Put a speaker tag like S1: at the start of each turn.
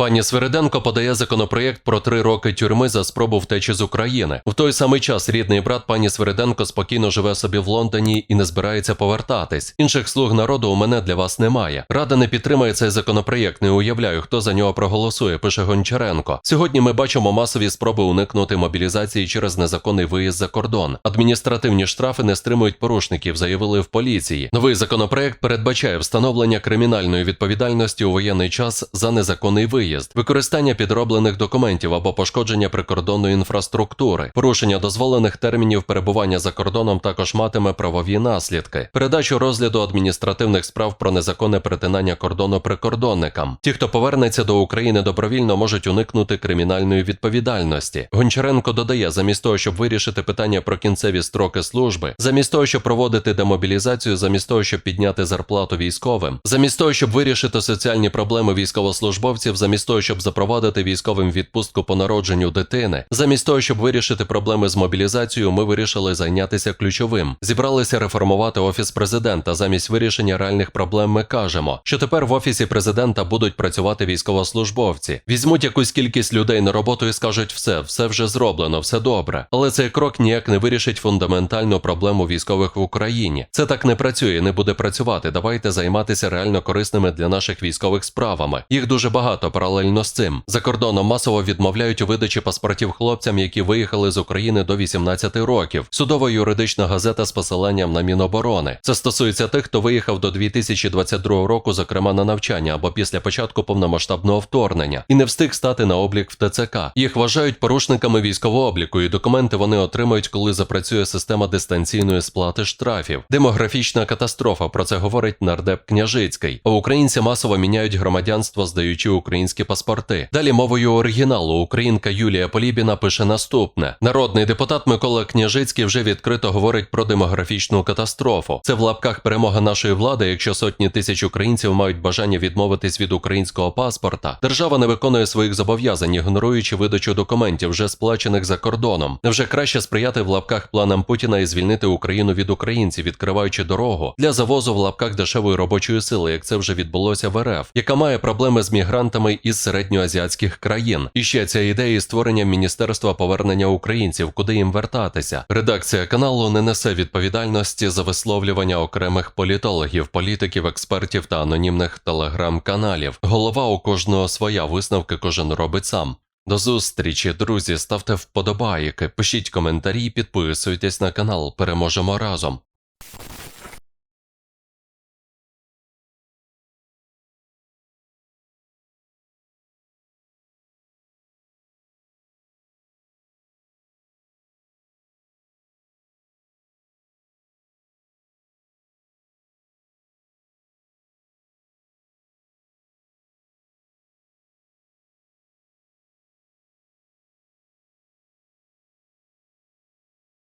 S1: Пані Свериденко подає законопроєкт про три роки тюрми за спробу втечі з України. В той самий час рідний брат пані Свериденко спокійно живе собі в Лондоні і не збирається повертатись. Інших слуг народу у мене для вас немає. Рада не підтримає цей законопроєкт. Не уявляю, хто за нього проголосує. Пише Гончаренко. Сьогодні ми бачимо масові спроби уникнути мобілізації через незаконний виїзд за кордон. Адміністративні штрафи не стримують порушників, заявили в поліції. Новий законопроєкт передбачає встановлення кримінальної відповідальності у воєнний час за незаконний виїзд, використання підроблених документів або пошкодження прикордонної інфраструктури. Порушення дозволених термінів перебування за кордоном також матиме правові наслідки. Передачу розгляду адміністративних справ про незаконне перетинання кордону прикордонникам. Ті, хто повернеться до України добровільно, можуть уникнути кримінальної відповідальності. Гончаренко додає, замість того, щоб вирішити питання про кінцеві строки служби, замість того, щоб проводити демобілізацію, замість того, щоб підняти зарплату військовим, замість того, щоб вирішити соціальні проблеми військовослужбовців, замість того, щоб запровадити військовим відпустку по народженню дитини, замість того, щоб вирішити проблеми з мобілізацією, ми вирішили зайнятися ключовим. Зібралися реформувати офіс президента. Замість вирішення реальних проблем ми кажемо, що тепер в офісі президента будуть працювати військовослужбовці. Візьмуть якусь кількість людей на роботу і скажуть все, все вже зроблено, все добре. Але цей крок ніяк не вирішить фундаментальну проблему військових в Україні. Це так не працює, не буде працювати. Давайте займатися реально корисними для наших військових справами. Їх дуже багато паралельно з цим. За кордоном масово відмовляють у видачі паспортів хлопцям, які виїхали з України до 18 років. Судова юридична газета з посиланням на Міноборони. Це стосується тих, хто виїхав до 2022 року, зокрема на навчання або після початку повномасштабного вторгнення, і не встиг стати на облік в ТЦК. Їх вважають порушниками військового обліку, і документи вони отримають, коли запрацює система дистанційної сплати штрафів. Демографічна катастрофа. Про це говорить нардеп Княжицький. А українці масово міняють громадянство, здаючи українські паспорти. Далі мовою оригіналу українка Юлія Полібіна пише наступне: народний депутат Микола Княжицький вже відкрито говорить про демографічну катастрофу. Це в лапках перемога нашої влади, якщо сотні тисяч українців мають бажання відмовитись від українського паспорта. Держава не виконує своїх зобов'язань, ігноруючи видачу документів, вже сплачених за кордоном. Невже краще сприяти в лапках планам Путіна і звільнити Україну від українців, відкриваючи дорогу для завозу в лапках дешевої робочої сили, як це вже відбулося в РФ, яка має проблеми з мігрантами із середньоазіатських країн. І ще ця ідея створення міністерства повернення українців, куди їм вертатися. Редакція каналу не несе відповідальності за висловлювання окремих політологів, політиків, експертів та анонімних телеграм-каналів. Голова у кожного своя висновки кожен робить сам. До зустрічі, друзі. Ставте вподобайки, пишіть коментарі, підписуйтесь на канал. Переможемо разом.